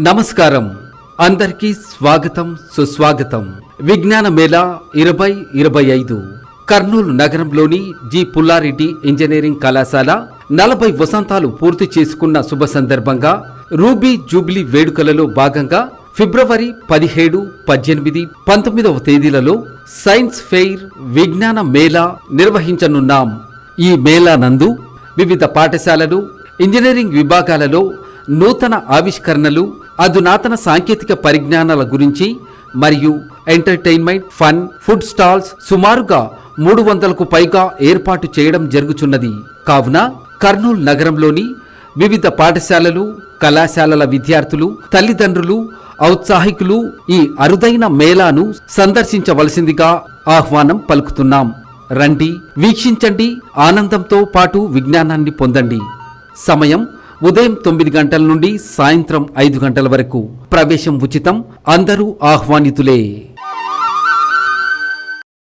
నమస్కారం. అందరికీ స్వాగతం సుస్వాగతం. విజ్ఞాన మేళా ఇరవై ఇరవై ఐదు. కర్నూలు నగరంలోని జి. పుల్లారెడ్డి ఇంజనీరింగ్ కళాశాల నలభై వసంతాలు పూర్తి చేసుకున్న శుభ సందర్భంగా రూబీ జూబ్లీ వేడుకలలో భాగంగా ఫిబ్రవరి పదిహేడు పద్దెనిమిది పంతొమ్మిదవ తేదీలలో సైన్స్ ఫెయిర్ విజ్ఞాన మేళా నిర్వహించనున్నాం. ఈ మేళా నందు వివిధ పాఠశాలలు ఇంజనీరింగ్ విభాగాలలో నూతన ఆవిష్కరణలు అధునాతన సాంకేతిక పరిజ్ఞానాల గురించి మరియు ఎంటర్టైన్మెంట్ ఫన్ ఫుడ్ స్టాల్స్ సుమారుగా మూడు వందలకు పైగా ఏర్పాటు చేయడం జరుగుచున్నది. కావున కర్నూలు నగరంలోని వివిధ పాఠశాలలు కళాశాలల విద్యార్థులు తల్లిదండ్రులు ఔత్సాహికులు ఈ అరుదైన మేళాను సందర్శించవలసిందిగా ఆహ్వానం పలుకుతున్నాం. రండి వీక్షించండి ఆనందంతో పాటు విజ్ఞానాన్ని పొందండి. సమయం ఉదయం తొమ్మిది గంటల నుండి సాయంత్రం ఐదు గంటల వరకు ప్రవేశం ఉచితం. అందరూ ఆహ్వానితులే.